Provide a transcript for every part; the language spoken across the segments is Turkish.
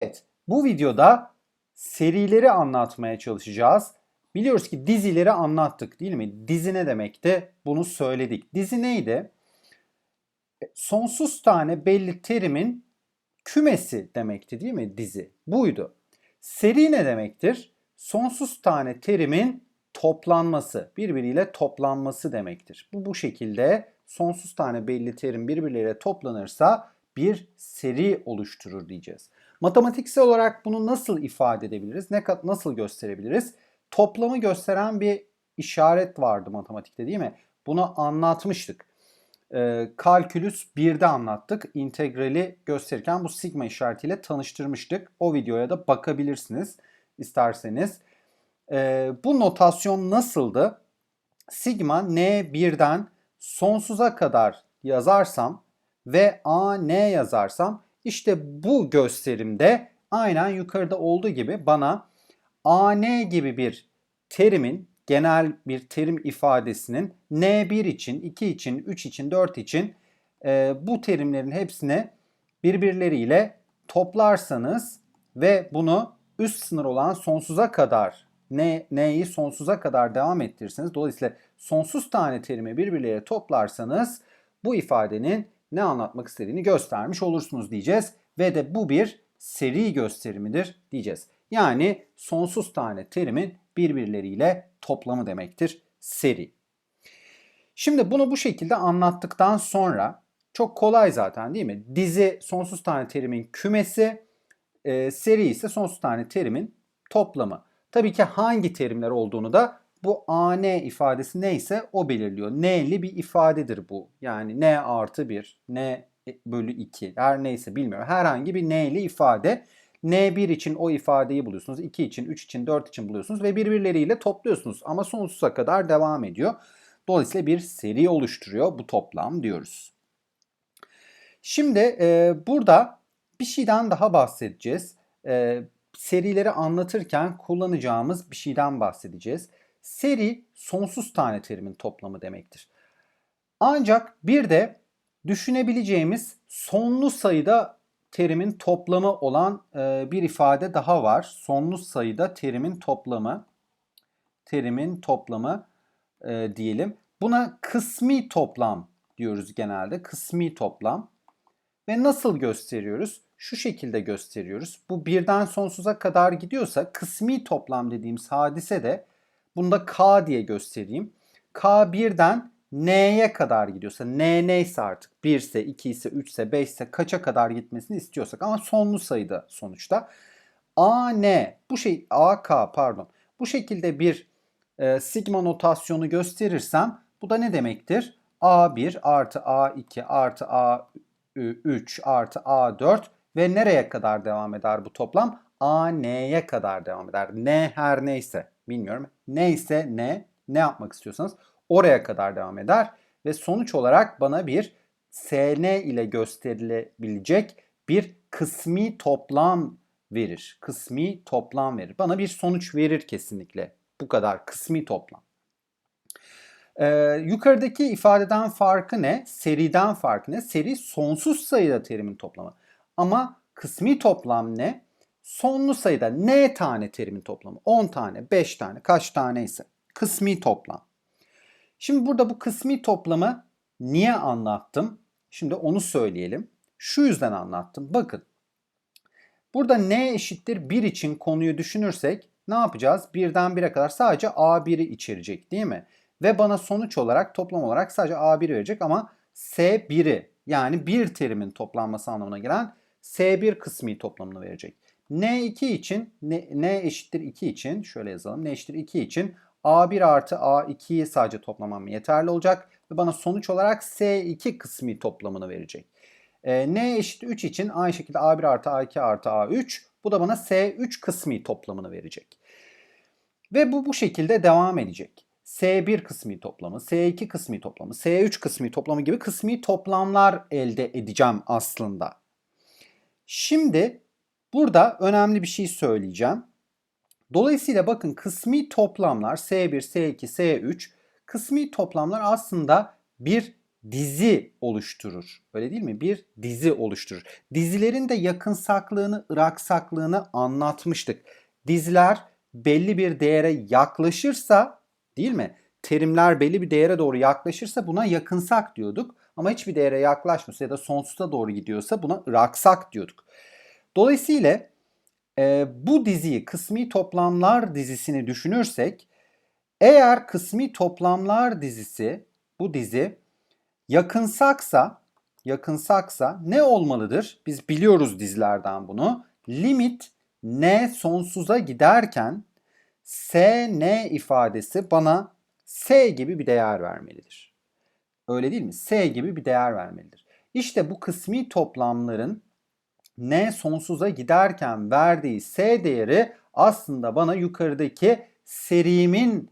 Evet, bu videoda serileri anlatmaya çalışacağız. Biliyoruz ki dizileri anlattık değil mi? Dizi ne demekti? Bunu söyledik. Dizi neydi? E, Sonsuz tane belli terimin kümesi demekti değil mi dizi? Buydu. Seri ne demektir? Sonsuz tane terimin toplanması, birbiriyle toplanması demektir. Bu bu şekilde sonsuz tane belli terim birbirleriyle toplanırsa bir seri oluşturur diyeceğiz. Matematiksel olarak bunu nasıl ifade edebiliriz? Ne nasıl gösterebiliriz? Toplamı gösteren bir işaret vardı matematikte değil mi? Bunu anlatmıştık. Ee, kalkülüs 1'de anlattık. İntegrali gösterirken bu sigma işaretiyle tanıştırmıştık. O videoya da bakabilirsiniz isterseniz. Ee, bu notasyon nasıldı? Sigma n1'den sonsuza kadar yazarsam ve a n yazarsam işte bu gösterimde aynen yukarıda olduğu gibi bana a n gibi bir terimin genel bir terim ifadesinin n1 için, 2 için, 3 için, 4 için e, bu terimlerin hepsini birbirleriyle toplarsanız ve bunu üst sınır olan sonsuza kadar n, n'yi sonsuza kadar devam ettirirseniz dolayısıyla sonsuz tane terimi birbirleriyle toplarsanız bu ifadenin ne anlatmak istediğini göstermiş olursunuz diyeceğiz ve de bu bir seri gösterimidir diyeceğiz. Yani sonsuz tane terimin birbirleriyle toplamı demektir seri. Şimdi bunu bu şekilde anlattıktan sonra çok kolay zaten değil mi? Dizi sonsuz tane terimin kümesi, e, seri ise sonsuz tane terimin toplamı. Tabii ki hangi terimler olduğunu da bu an ifadesi neyse o belirliyor. N'li bir ifadedir bu. Yani n artı 1, n bölü 2 her neyse bilmiyorum. Herhangi bir n'li ifade. N1 için o ifadeyi buluyorsunuz. 2 için, 3 için, 4 için buluyorsunuz ve birbirleriyle topluyorsunuz. Ama sonsuza kadar devam ediyor. Dolayısıyla bir seri oluşturuyor bu toplam diyoruz. Şimdi e, burada bir şeyden daha bahsedeceğiz. E, serileri anlatırken kullanacağımız bir şeyden bahsedeceğiz. Seri sonsuz tane terimin toplamı demektir. Ancak bir de düşünebileceğimiz sonlu sayıda terimin toplamı olan e, bir ifade daha var. Sonlu sayıda terimin toplamı, terimin toplamı e, diyelim. Buna kısmi toplam diyoruz genelde. Kısmi toplam. Ve nasıl gösteriyoruz? Şu şekilde gösteriyoruz. Bu birden sonsuza kadar gidiyorsa kısmi toplam dediğimiz hadise de bunda k diye göstereyim. k birden n'ye kadar gidiyorsa, n neyse artık 1 ise, 2 ise, 3 ise, 5 ise kaça kadar gitmesini istiyorsak ama sonlu sayıda sonuçta. a n bu şey a k pardon bu şekilde bir e, sigma notasyonu gösterirsem bu da ne demektir? a1 artı a2 artı a3 artı a4 ve nereye kadar devam eder bu toplam? a n'ye kadar devam eder. n her neyse bilmiyorum. Neyse ne ne yapmak istiyorsanız oraya kadar devam eder ve sonuç olarak bana bir SN ile gösterilebilecek bir kısmi toplam verir. Kısmi toplam verir. Bana bir sonuç verir kesinlikle. Bu kadar kısmi toplam. Ee, yukarıdaki ifadeden farkı ne? Seriden farkı ne? Seri sonsuz sayıda terimin toplamı. Ama kısmi toplam ne? Sonlu sayıda n tane terimin toplamı. 10 tane, 5 tane, kaç tane ise. Kısmi toplam. Şimdi burada bu kısmi toplamı niye anlattım? Şimdi onu söyleyelim. Şu yüzden anlattım. Bakın. Burada n eşittir 1 için konuyu düşünürsek ne yapacağız? 1'den 1'e kadar sadece a1'i içerecek değil mi? Ve bana sonuç olarak toplam olarak sadece a1 verecek ama s1'i yani bir terimin toplanması anlamına gelen s1 kısmi toplamını verecek. N2 için n, n eşittir 2 için şöyle yazalım. n eşittir 2 için A1 artı A2'yi sadece toplamam yeterli olacak. Ve bana sonuç olarak S2 kısmi toplamını verecek. E, N eşit 3 için aynı şekilde A1 artı A2 artı A3. Bu da bana S3 kısmi toplamını verecek. Ve bu bu şekilde devam edecek. S1 kısmi toplamı, S2 kısmi toplamı, S3 kısmi toplamı gibi kısmi toplamlar elde edeceğim aslında. Şimdi burada önemli bir şey söyleyeceğim. Dolayısıyla bakın kısmi toplamlar S1, S2, S3 kısmi toplamlar aslında bir dizi oluşturur. Öyle değil mi? Bir dizi oluşturur. Dizilerin de yakınsaklığını, ıraksaklığını anlatmıştık. Diziler belli bir değere yaklaşırsa değil mi? Terimler belli bir değere doğru yaklaşırsa buna yakınsak diyorduk. Ama hiçbir değere yaklaşmıyorsa ya da sonsuza doğru gidiyorsa buna ıraksak diyorduk. Dolayısıyla e, bu diziyi kısmi toplamlar dizisini düşünürsek eğer kısmi toplamlar dizisi bu dizi yakınsaksa yakınsaksa ne olmalıdır? Biz biliyoruz dizilerden bunu. Limit n sonsuza giderken s n ifadesi bana s gibi bir değer vermelidir. Öyle değil mi? S gibi bir değer vermelidir. İşte bu kısmi toplamların n sonsuza giderken verdiği s değeri aslında bana yukarıdaki serimin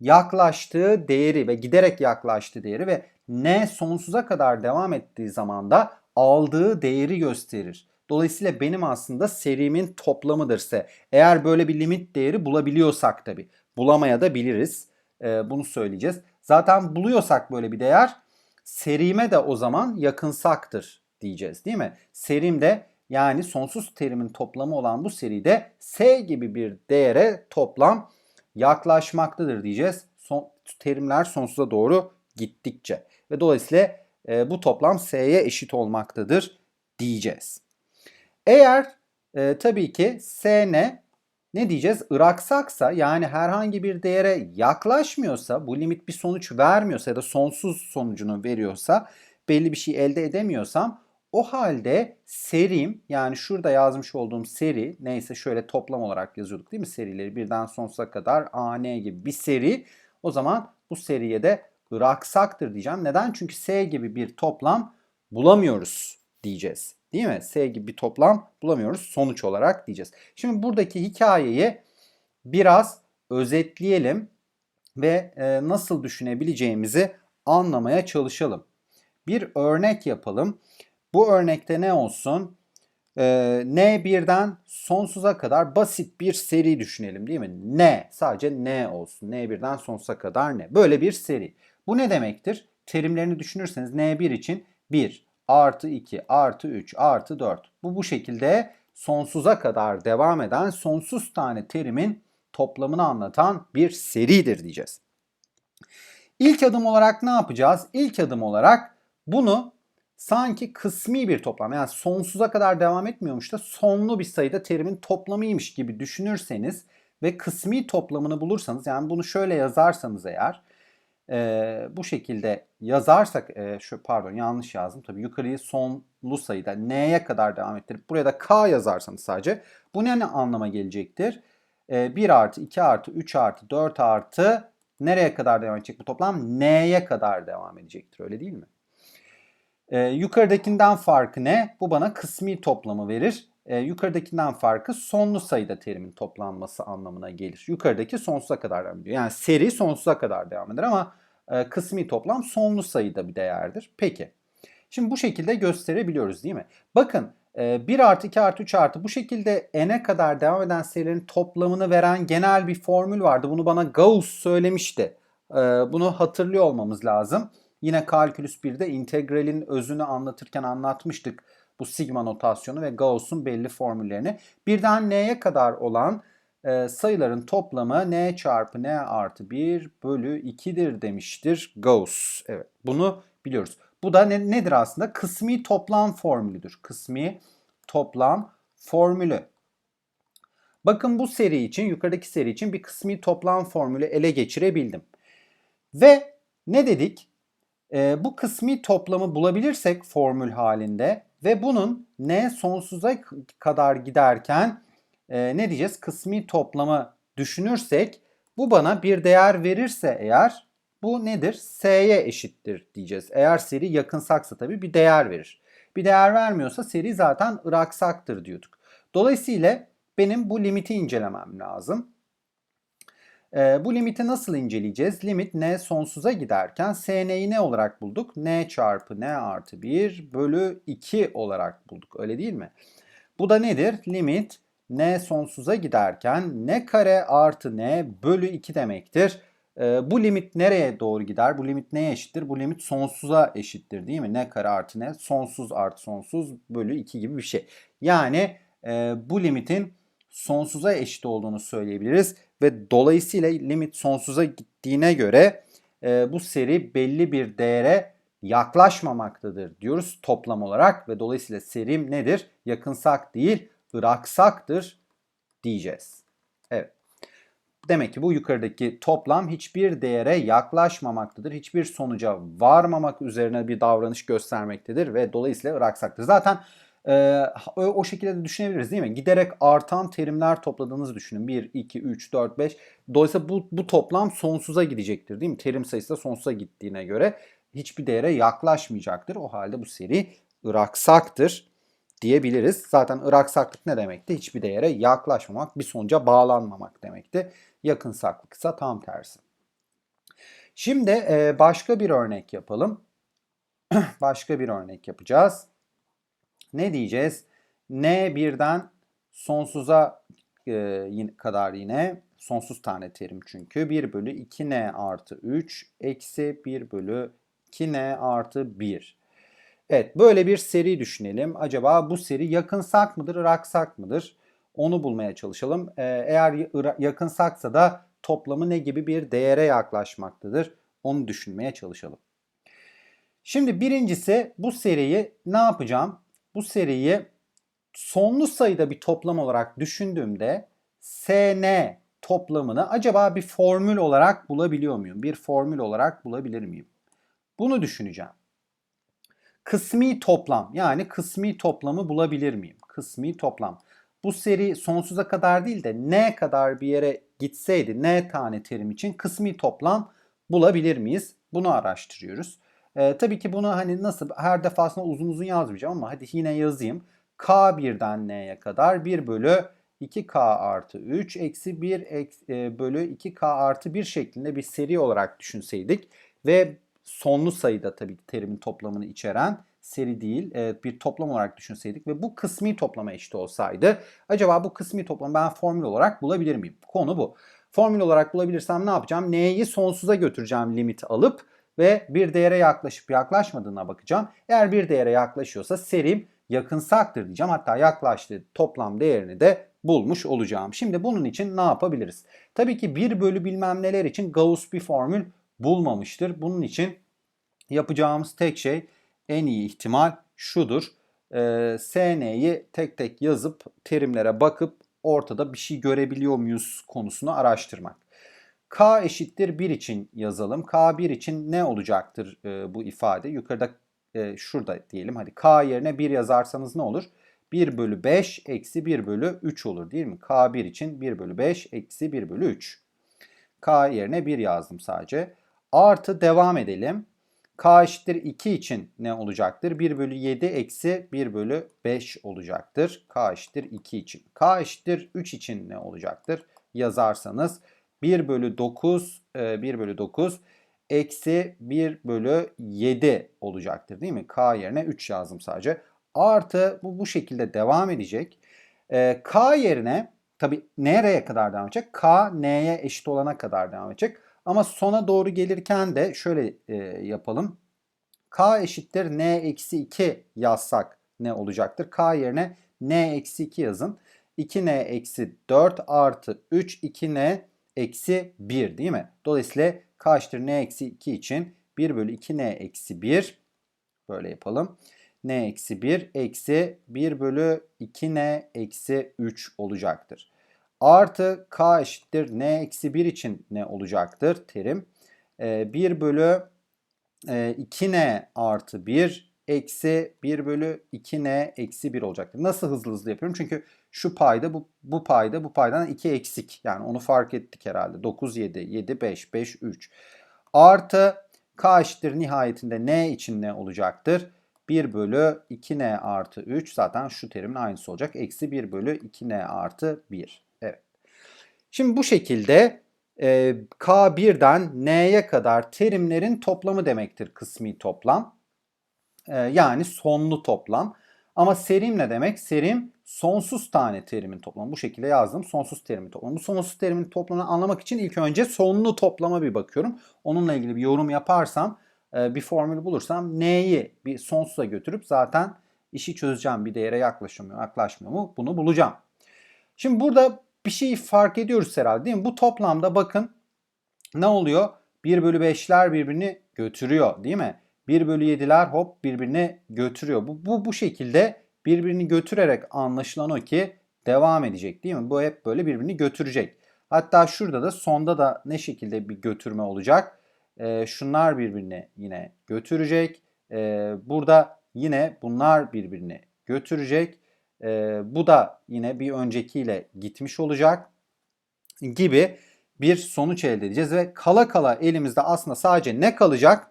yaklaştığı değeri ve giderek yaklaştığı değeri ve n sonsuza kadar devam ettiği zaman da aldığı değeri gösterir. Dolayısıyla benim aslında serimin toplamıdır ise eğer böyle bir limit değeri bulabiliyorsak tabi bulamaya da biliriz. Ee, bunu söyleyeceğiz. Zaten buluyorsak böyle bir değer serime de o zaman yakınsaktır diyeceğiz değil mi? Serim de yani sonsuz terimin toplamı olan bu seride S gibi bir değere toplam yaklaşmaktadır diyeceğiz. Son, terimler sonsuza doğru gittikçe. Ve dolayısıyla e, bu toplam S'ye eşit olmaktadır diyeceğiz. Eğer e, tabii ki S ne? Ne diyeceğiz? Iraksaksa yani herhangi bir değere yaklaşmıyorsa, bu limit bir sonuç vermiyorsa ya da sonsuz sonucunu veriyorsa, belli bir şey elde edemiyorsam o halde serim yani şurada yazmış olduğum seri neyse şöyle toplam olarak yazıyorduk değil mi serileri birden sonsuza kadar AN gibi bir seri o zaman bu seriye de ıraksaktır diyeceğim. Neden? Çünkü S gibi bir toplam bulamıyoruz diyeceğiz. Değil mi? S gibi bir toplam bulamıyoruz sonuç olarak diyeceğiz. Şimdi buradaki hikayeyi biraz özetleyelim ve e, nasıl düşünebileceğimizi anlamaya çalışalım. Bir örnek yapalım. Bu örnekte ne olsun? Ee, N1'den sonsuza kadar basit bir seri düşünelim değil mi? N sadece N olsun. N1'den sonsuza kadar ne? Böyle bir seri. Bu ne demektir? Terimlerini düşünürseniz N1 için 1 artı 2 artı 3 artı 4. Bu bu şekilde sonsuza kadar devam eden sonsuz tane terimin toplamını anlatan bir seridir diyeceğiz. İlk adım olarak ne yapacağız? İlk adım olarak bunu sanki kısmi bir toplam yani sonsuza kadar devam etmiyormuş da sonlu bir sayıda terimin toplamıymış gibi düşünürseniz ve kısmi toplamını bulursanız yani bunu şöyle yazarsanız eğer e, bu şekilde yazarsak e, şu pardon yanlış yazdım tabii yukarıyı sonlu sayıda n'ye kadar devam ettirip buraya da k yazarsanız sadece bu ne anlama gelecektir? E, 1 artı 2 artı 3 artı 4 artı nereye kadar devam edecek bu toplam? n'ye kadar devam edecektir öyle değil mi? E, yukarıdakinden farkı ne? Bu bana kısmi toplamı verir. E, yukarıdakinden farkı sonlu sayıda terimin toplanması anlamına gelir. Yukarıdaki sonsuza kadar devam ediyor. Yani seri sonsuza kadar devam eder ama e, kısmi toplam sonlu sayıda bir değerdir. Peki. Şimdi bu şekilde gösterebiliyoruz değil mi? Bakın 1 artı 2 artı 3 artı bu şekilde n'e kadar devam eden serilerin toplamını veren genel bir formül vardı. Bunu bana Gauss söylemişti. Bunu hatırlıyor olmamız lazım. Yine kalkülüs 1'de integralin özünü anlatırken anlatmıştık bu sigma notasyonu ve Gauss'un belli formüllerini. Birden n'ye kadar olan e, sayıların toplamı n çarpı n artı 1 bölü 2'dir demiştir Gauss. Evet bunu biliyoruz. Bu da ne, nedir aslında? Kısmi toplam formülüdür. Kısmi toplam formülü. Bakın bu seri için, yukarıdaki seri için bir kısmi toplam formülü ele geçirebildim. Ve ne dedik? E, bu kısmi toplamı bulabilirsek formül halinde ve bunun n sonsuza kadar giderken e, ne diyeceğiz? Kısmi toplamı düşünürsek bu bana bir değer verirse eğer bu nedir? S'ye eşittir diyeceğiz. Eğer seri yakınsaksa tabii bir değer verir. Bir değer vermiyorsa seri zaten ıraksaktır diyorduk. Dolayısıyla benim bu limiti incelemem lazım. E, bu limiti nasıl inceleyeceğiz? Limit n sonsuza giderken sn'yi ne olarak bulduk? n çarpı n artı 1 bölü 2 olarak bulduk. Öyle değil mi? Bu da nedir? Limit n sonsuza giderken n kare artı n bölü 2 demektir. E, bu limit nereye doğru gider? Bu limit neye eşittir? Bu limit sonsuza eşittir değil mi? Ne kare artı ne? Sonsuz artı sonsuz bölü 2 gibi bir şey. Yani e, bu limitin sonsuza eşit olduğunu söyleyebiliriz. Ve dolayısıyla limit sonsuza gittiğine göre e, bu seri belli bir değere yaklaşmamaktadır diyoruz toplam olarak. Ve dolayısıyla serim nedir? Yakınsak değil, ıraksaktır diyeceğiz. Evet. Demek ki bu yukarıdaki toplam hiçbir değere yaklaşmamaktadır. Hiçbir sonuca varmamak üzerine bir davranış göstermektedir ve dolayısıyla ıraksaktır. Zaten e, o şekilde de düşünebiliriz değil mi? Giderek artan terimler topladığınızı düşünün. 1, 2, 3, 4, 5. Dolayısıyla bu, bu toplam sonsuza gidecektir değil mi? Terim sayısı da sonsuza gittiğine göre hiçbir değere yaklaşmayacaktır. O halde bu seri ıraksaktır diyebiliriz. Zaten ıraksaklık ne demekti? Hiçbir değere yaklaşmamak, bir sonuca bağlanmamak demekti. Yakınsaklık ise tam tersi. Şimdi e, başka bir örnek yapalım. başka bir örnek yapacağız. Ne diyeceğiz? N birden sonsuza e, kadar yine sonsuz tane terim çünkü 1 bölü 2n artı 3 eksi 1 bölü 2n artı 1. Evet böyle bir seri düşünelim. Acaba bu seri yakınsak mıdır, ıraksak mıdır? Onu bulmaya çalışalım. Ee, eğer yakınsaksa da toplamı ne gibi bir değere yaklaşmaktadır? Onu düşünmeye çalışalım. Şimdi birincisi bu seriyi ne yapacağım? Bu seriyi sonlu sayıda bir toplam olarak düşündüğümde SN toplamını acaba bir formül olarak bulabiliyor muyum? Bir formül olarak bulabilir miyim? Bunu düşüneceğim. Kısmi toplam yani kısmi toplamı bulabilir miyim? Kısmi toplam. Bu seri sonsuza kadar değil de ne kadar bir yere gitseydi ne tane terim için kısmi toplam bulabilir miyiz? Bunu araştırıyoruz. Ee, tabii ki bunu hani nasıl her defasında uzun uzun yazmayacağım ama hadi yine yazayım. K1'den N'ye kadar 1 bölü 2K artı 3 eksi 1 e, bölü 2K artı 1 şeklinde bir seri olarak düşünseydik ve sonlu sayıda tabii ki terimin toplamını içeren seri değil e, bir toplam olarak düşünseydik ve bu kısmi toplama eşit olsaydı acaba bu kısmi toplamı ben formül olarak bulabilir miyim? Konu bu. Formül olarak bulabilirsem ne yapacağım? N'yi sonsuza götüreceğim limit alıp ve bir değere yaklaşıp yaklaşmadığına bakacağım. Eğer bir değere yaklaşıyorsa serim yakınsaktır diyeceğim. Hatta yaklaştığı toplam değerini de bulmuş olacağım. Şimdi bunun için ne yapabiliriz? Tabii ki 1 bölü bilmem neler için Gauss bir formül bulmamıştır. Bunun için yapacağımız tek şey en iyi ihtimal şudur. Ee, SN'yi tek tek yazıp terimlere bakıp ortada bir şey görebiliyor muyuz konusunu araştırmak. K eşittir 1 için yazalım. K1 için ne olacaktır e, bu ifade? Yukarıda e, şurada diyelim. Hadi K yerine 1 yazarsanız ne olur? 1 bölü 5 eksi 1 bölü 3 olur değil mi? K1 için 1 bölü 5 eksi 1 bölü 3. K yerine 1 yazdım sadece. Artı devam edelim. K eşittir 2 için ne olacaktır? 1 bölü 7 eksi 1 bölü 5 olacaktır. K eşittir 2 için. K eşittir 3 için ne olacaktır? Yazarsanız 1 bölü 9, 1 e, bölü 9 eksi 1 bölü 7 olacaktır değil mi? K yerine 3 yazdım sadece. Artı bu bu şekilde devam edecek. E, K yerine tabi nereye kadar devam edecek? K N'ye eşit olana kadar devam edecek. Ama sona doğru gelirken de şöyle e, yapalım. K eşittir N eksi 2 yazsak ne olacaktır? K yerine N eksi 2 yazın. 2N eksi 4 artı 3 2N eksi 1 değil mi? Dolayısıyla K N eksi 2 için 1 bölü 2N eksi 1 böyle yapalım. N eksi 1 eksi 1 bölü 2N eksi 3 olacaktır. Artı k eşittir n eksi 1 için ne olacaktır terim? E, 1 bölü e, 2n artı 1 eksi 1 bölü 2n eksi 1 olacaktır. Nasıl hızlı hızlı yapıyorum? Çünkü şu payda bu, bu payda bu paydan 2 eksik. Yani onu fark ettik herhalde. 9, 7, 7, 5, 5, 3. Artı k eşittir nihayetinde n için ne olacaktır? 1 bölü 2n artı 3 zaten şu terimin aynısı olacak. Eksi 1 bölü 2n artı 1. Şimdi bu şekilde e, K1'den N'ye kadar terimlerin toplamı demektir kısmi toplam. E, yani sonlu toplam. Ama serim ne demek? Serim sonsuz tane terimin toplamı. Bu şekilde yazdım. Sonsuz terimin toplamı. Bu sonsuz terimin toplamını anlamak için ilk önce sonlu toplama bir bakıyorum. Onunla ilgili bir yorum yaparsam, e, bir formül bulursam n'yi bir sonsuza götürüp zaten işi çözeceğim. Bir değere yaklaşmıyor, yaklaşmıyor mu bunu bulacağım. Şimdi burada bir şey fark ediyoruz herhalde değil mi? Bu toplamda bakın ne oluyor? 1 bölü 5'ler birbirini götürüyor değil mi? 1 bölü 7'ler hop birbirini götürüyor. Bu, bu, bu şekilde birbirini götürerek anlaşılan o ki devam edecek değil mi? Bu hep böyle birbirini götürecek. Hatta şurada da sonda da ne şekilde bir götürme olacak? Ee, şunlar birbirini yine götürecek. Ee, burada yine bunlar birbirini götürecek. Ee, bu da yine bir öncekiyle gitmiş olacak gibi bir sonuç elde edeceğiz ve kala kala elimizde aslında sadece ne kalacak?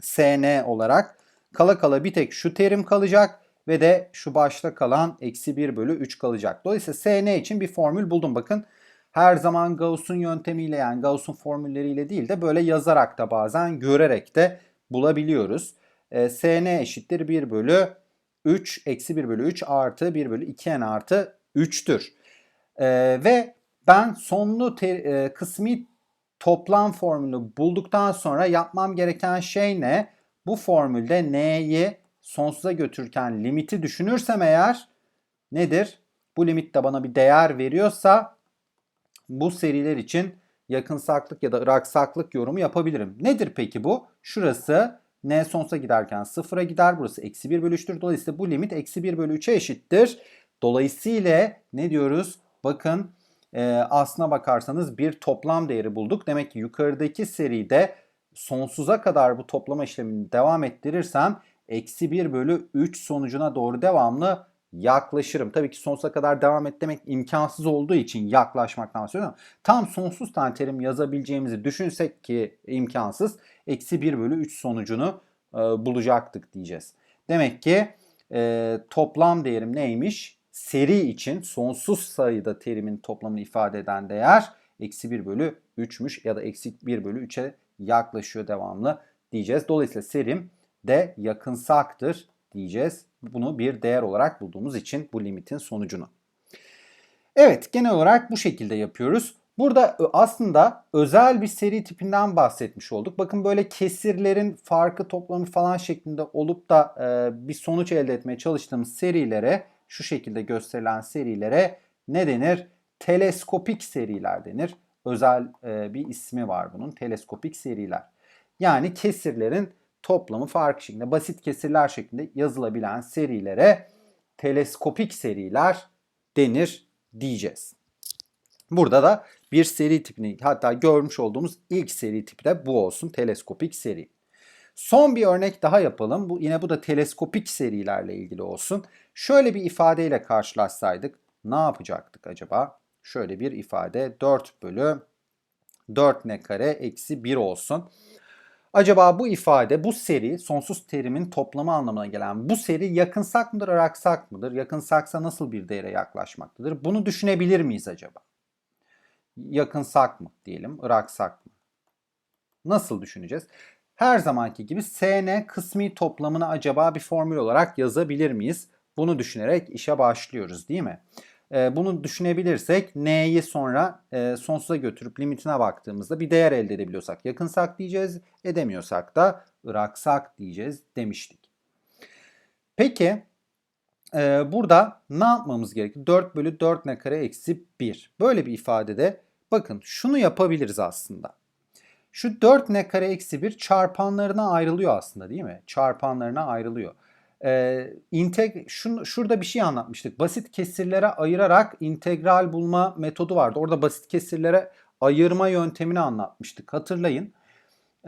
SN olarak kala kala bir tek şu terim kalacak ve de şu başta kalan eksi 1 bölü 3 kalacak. Dolayısıyla SN için bir formül buldum. Bakın her zaman Gauss'un yöntemiyle yani Gauss'un formülleriyle değil de böyle yazarak da bazen görerek de bulabiliyoruz. E, SN eşittir 1 bölü 3 eksi 1 bölü 3 artı 1 bölü 2n artı 3'tür. E, ve ben sonlu te, e, kısmi toplam formülü bulduktan sonra yapmam gereken şey ne? Bu formülde n'yi sonsuza götürürken limiti düşünürsem eğer nedir? Bu limit de bana bir değer veriyorsa bu seriler için yakınsaklık ya da ıraksaklık yorumu yapabilirim. Nedir peki bu? Şurası n sonsuza giderken sıfıra gider. Burası eksi 1 bölü 3'tür. Dolayısıyla bu limit eksi 1 bölü 3'e eşittir. Dolayısıyla ne diyoruz? Bakın e, aslına bakarsanız bir toplam değeri bulduk. Demek ki yukarıdaki seride sonsuza kadar bu toplama işlemini devam ettirirsem eksi 1 bölü 3 sonucuna doğru devamlı yaklaşırım. Tabii ki sonsuza kadar devam et demek imkansız olduğu için yaklaşmaktan söylüyorum. Tam sonsuz tane terim yazabileceğimizi düşünsek ki imkansız. Eksi 1 bölü 3 sonucunu e, bulacaktık diyeceğiz. Demek ki e, toplam değerim neymiş? Seri için sonsuz sayıda terimin toplamını ifade eden değer eksi 1 bölü 3'müş ya da eksi 1 bölü 3'e yaklaşıyor devamlı diyeceğiz. Dolayısıyla serim de yakınsaktır diyeceğiz. Bunu bir değer olarak bulduğumuz için bu limitin sonucunu. Evet genel olarak bu şekilde yapıyoruz. Burada aslında özel bir seri tipinden bahsetmiş olduk. Bakın böyle kesirlerin farkı toplamı falan şeklinde olup da bir sonuç elde etmeye çalıştığımız serilere şu şekilde gösterilen serilere ne denir? Teleskopik seriler denir. Özel e, bir ismi var bunun. Teleskopik seriler. Yani kesirlerin toplamı farklı şeklinde basit kesirler şeklinde yazılabilen serilere teleskopik seriler denir diyeceğiz. Burada da bir seri tipini hatta görmüş olduğumuz ilk seri tipi de bu olsun teleskopik seri. Son bir örnek daha yapalım. Bu yine bu da teleskopik serilerle ilgili olsun. Şöyle bir ifadeyle karşılaşsaydık ne yapacaktık acaba? Şöyle bir ifade 4 bölü 4 ne kare eksi 1 olsun. Acaba bu ifade, bu seri, sonsuz terimin toplamı anlamına gelen bu seri yakınsak mıdır, araksak mıdır? Yakınsaksa nasıl bir değere yaklaşmaktadır? Bunu düşünebilir miyiz acaba? Yakınsak mı diyelim, ıraksak mı? Nasıl düşüneceğiz? Her zamanki gibi SN kısmi toplamını acaba bir formül olarak yazabilir miyiz? Bunu düşünerek işe başlıyoruz değil mi? Ee, bunu düşünebilirsek n'yi sonra e, sonsuza götürüp limitine baktığımızda bir değer elde edebiliyorsak yakınsak diyeceğiz, edemiyorsak da ıraksak diyeceğiz demiştik. Peki e, burada ne yapmamız gerekir? 4 bölü 4 ne kare eksi 1. Böyle bir ifadede bakın şunu yapabiliriz aslında. Şu 4 ne kare eksi 1 çarpanlarına ayrılıyor aslında değil mi? Çarpanlarına ayrılıyor. Ee, integ şun, şurada bir şey anlatmıştık. Basit kesirlere ayırarak integral bulma metodu vardı. Orada basit kesirlere ayırma yöntemini anlatmıştık. Hatırlayın.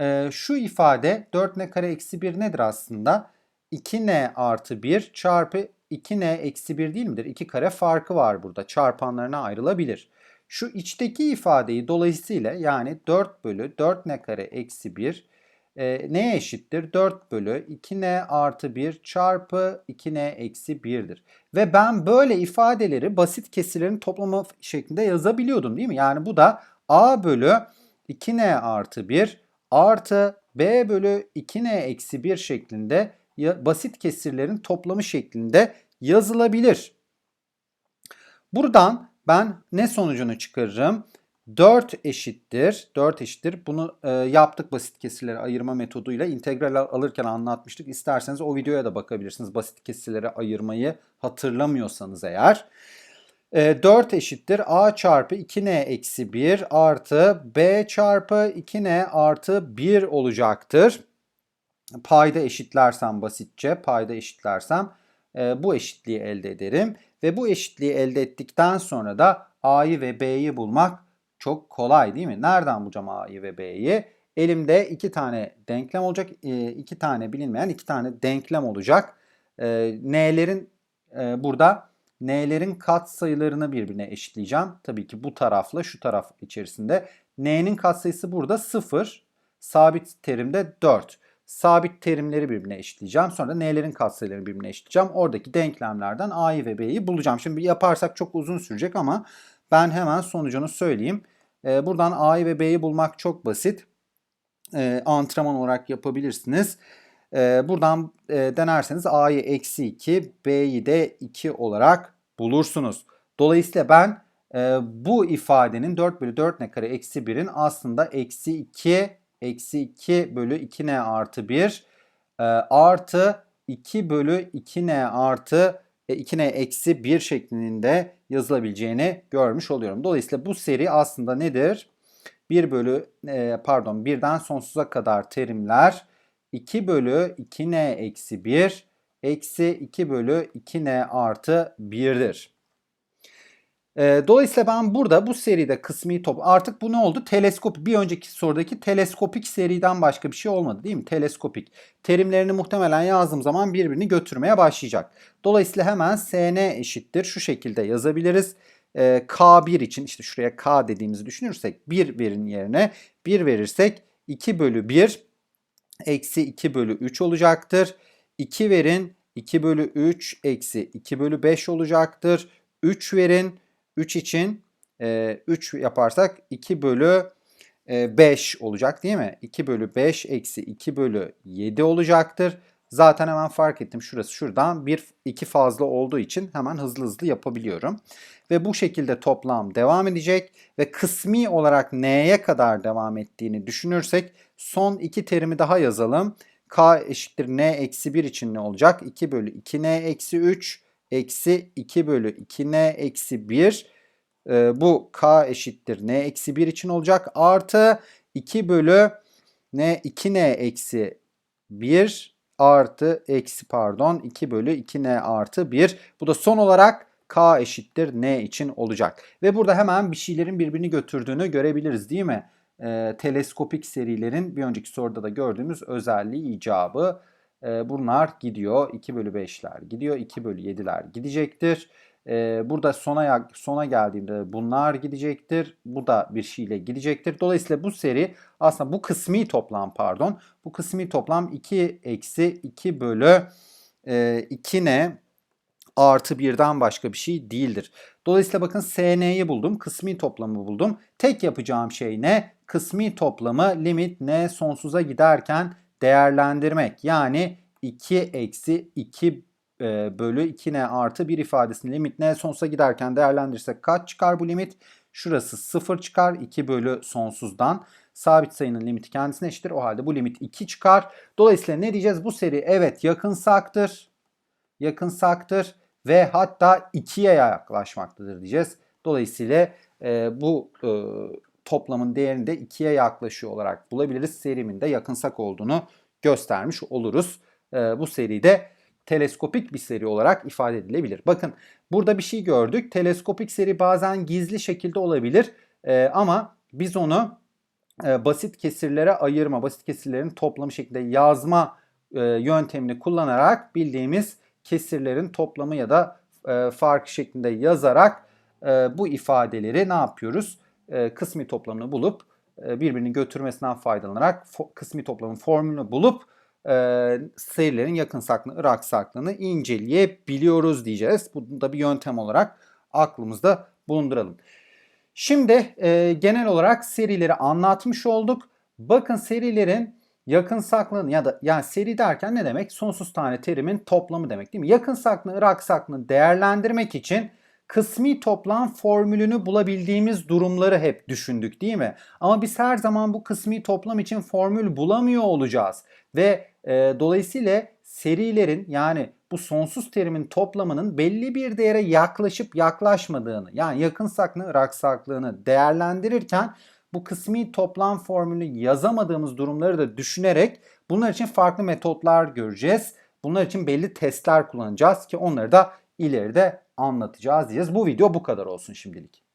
Ee, şu ifade 4n kare eksi 1 nedir aslında? 2n artı 1 çarpı 2n eksi 1 değil midir? 2 kare farkı var burada. Çarpanlarına ayrılabilir. Şu içteki ifadeyi dolayısıyla yani 4 bölü 4n kare eksi 1 e, neye eşittir? 4 bölü 2n artı 1 çarpı 2n eksi 1'dir. Ve ben böyle ifadeleri basit kesirlerin toplamı şeklinde yazabiliyordum değil mi? Yani bu da a bölü 2n artı 1 artı b bölü 2n eksi 1 şeklinde basit kesirlerin toplamı şeklinde yazılabilir. Buradan ben ne sonucunu çıkarırım? 4 eşittir. 4 eşittir. Bunu e, yaptık basit kesirleri ayırma metoduyla. İntegral alırken anlatmıştık. İsterseniz o videoya da bakabilirsiniz. Basit kesirleri ayırmayı hatırlamıyorsanız eğer. E, 4 eşittir. A çarpı 2N eksi 1 artı B çarpı 2N artı 1 olacaktır. Payda eşitlersem basitçe payda eşitlersem e, bu eşitliği elde ederim. Ve bu eşitliği elde ettikten sonra da A'yı ve B'yi bulmak çok kolay değil mi? Nereden bulacağım A'yı ve B'yi? Elimde iki tane denklem olacak. e, iki tane bilinmeyen iki tane denklem olacak. E, N'lerin burada N'lerin katsayılarını birbirine eşitleyeceğim. Tabii ki bu tarafla şu taraf içerisinde. N'nin katsayısı burada 0. Sabit terimde 4 sabit terimleri birbirine eşitleyeceğim. Sonra da n'lerin katsayılarını birbirine eşitleyeceğim. Oradaki denklemlerden a'yı ve b'yi bulacağım. Şimdi yaparsak çok uzun sürecek ama ben hemen sonucunu söyleyeyim. Ee, buradan a'yı ve b'yi bulmak çok basit. Ee, antrenman olarak yapabilirsiniz. Ee, buradan e, denerseniz a'yı eksi 2, b'yi de 2 olarak bulursunuz. Dolayısıyla ben e, bu ifadenin 4 bölü 4 ne kare eksi 1'in aslında eksi 2 eksi 2 bölü 2n artı 1 e, artı 2 bölü 2n artı e, 2n eksi 1 şeklinde yazılabileceğini görmüş oluyorum. Dolayısıyla bu seri aslında nedir? 1 bölü e, pardon 1'den sonsuza kadar terimler 2 bölü 2n eksi 1 eksi 2 bölü 2n artı 1'dir. E, dolayısıyla ben burada bu seride kısmi top artık bu ne oldu? Teleskop bir önceki sorudaki teleskopik seriden başka bir şey olmadı değil mi? Teleskopik. Terimlerini muhtemelen yazdığım zaman birbirini götürmeye başlayacak. Dolayısıyla hemen SN eşittir şu şekilde yazabiliriz. E, K1 için işte şuraya K dediğimizi düşünürsek 1 verin yerine 1 verirsek 2 bölü 1 eksi 2 bölü 3 olacaktır. 2 verin 2 bölü 3 eksi 2 bölü 5 olacaktır. 3 verin 3 için e, 3 yaparsak 2 bölü e, 5 olacak değil mi? 2 bölü 5 eksi 2 bölü 7 olacaktır. Zaten hemen fark ettim şurası şuradan 1 2 fazla olduğu için hemen hızlı hızlı yapabiliyorum. Ve bu şekilde toplam devam edecek ve kısmi olarak n'ye kadar devam ettiğini düşünürsek son iki terimi daha yazalım. k eşittir n eksi 1 için ne olacak? 2 bölü 2n eksi 3 eksi 2 bölü 2n eksi 1 e, bu k eşittir n eksi 1 için olacak. Artı 2 bölü n 2n eksi 1 artı eksi pardon 2 bölü 2n artı 1. Bu da son olarak k eşittir n için olacak. Ve burada hemen bir şeylerin birbirini götürdüğünü görebiliriz değil mi? E, teleskopik serilerin bir önceki soruda da gördüğümüz özelliği icabı. E, bunlar gidiyor. 2 bölü 5'ler gidiyor. 2 bölü 7'ler gidecektir. Burada sona sona geldiğinde bunlar gidecektir. Bu da bir şeyle gidecektir. Dolayısıyla bu seri aslında bu kısmi toplam pardon. Bu kısmi toplam 2 eksi 2 bölü e, 2 ne artı 1'den başka bir şey değildir. Dolayısıyla bakın SN'yi buldum. Kısmi toplamı buldum. Tek yapacağım şey ne? Kısmi toplamı limit n sonsuza giderken değerlendirmek. Yani 2 eksi 2 e, bölü 2n artı 1 ifadesinin limit n sonsuza giderken değerlendirirsek kaç çıkar bu limit? Şurası 0 çıkar 2 bölü sonsuzdan. Sabit sayının limiti kendisine eşittir. O halde bu limit 2 çıkar. Dolayısıyla ne diyeceğiz? Bu seri evet yakınsaktır. Yakınsaktır ve hatta 2'ye yaklaşmaktadır diyeceğiz. Dolayısıyla e, bu e, toplamın değerini de 2'ye yaklaşıyor olarak bulabiliriz. Serimin de yakınsak olduğunu göstermiş oluruz. E, bu seride teleskopik bir seri olarak ifade edilebilir. Bakın burada bir şey gördük. Teleskopik seri bazen gizli şekilde olabilir e, ama biz onu e, basit kesirlere ayırma, basit kesirlerin toplamı şeklinde yazma e, yöntemini kullanarak bildiğimiz kesirlerin toplamı ya da e, farkı şeklinde yazarak e, bu ifadeleri ne yapıyoruz? E, kısmi toplamını bulup e, birbirini götürmesinden faydalanarak kısmi toplamın formülünü bulup e, serilerin yakın saklığını, ırak saklığını inceleyebiliyoruz diyeceğiz. Bunu da bir yöntem olarak aklımızda bulunduralım. Şimdi e, genel olarak serileri anlatmış olduk. Bakın serilerin yakın saklığını ya da yani seri derken ne demek? Sonsuz tane terimin toplamı demek değil mi? Yakın saklığını, ırak saklığını değerlendirmek için kısmi toplam formülünü bulabildiğimiz durumları hep düşündük değil mi? Ama biz her zaman bu kısmi toplam için formül bulamıyor olacağız. Ve e, dolayısıyla serilerin yani bu sonsuz terimin toplamının belli bir değere yaklaşıp yaklaşmadığını yani yakınsaklığını, raksaklığını değerlendirirken bu kısmi toplam formülünü yazamadığımız durumları da düşünerek bunlar için farklı metotlar göreceğiz. Bunlar için belli testler kullanacağız ki onları da ileride anlatacağız diyeceğiz. Bu video bu kadar olsun şimdilik.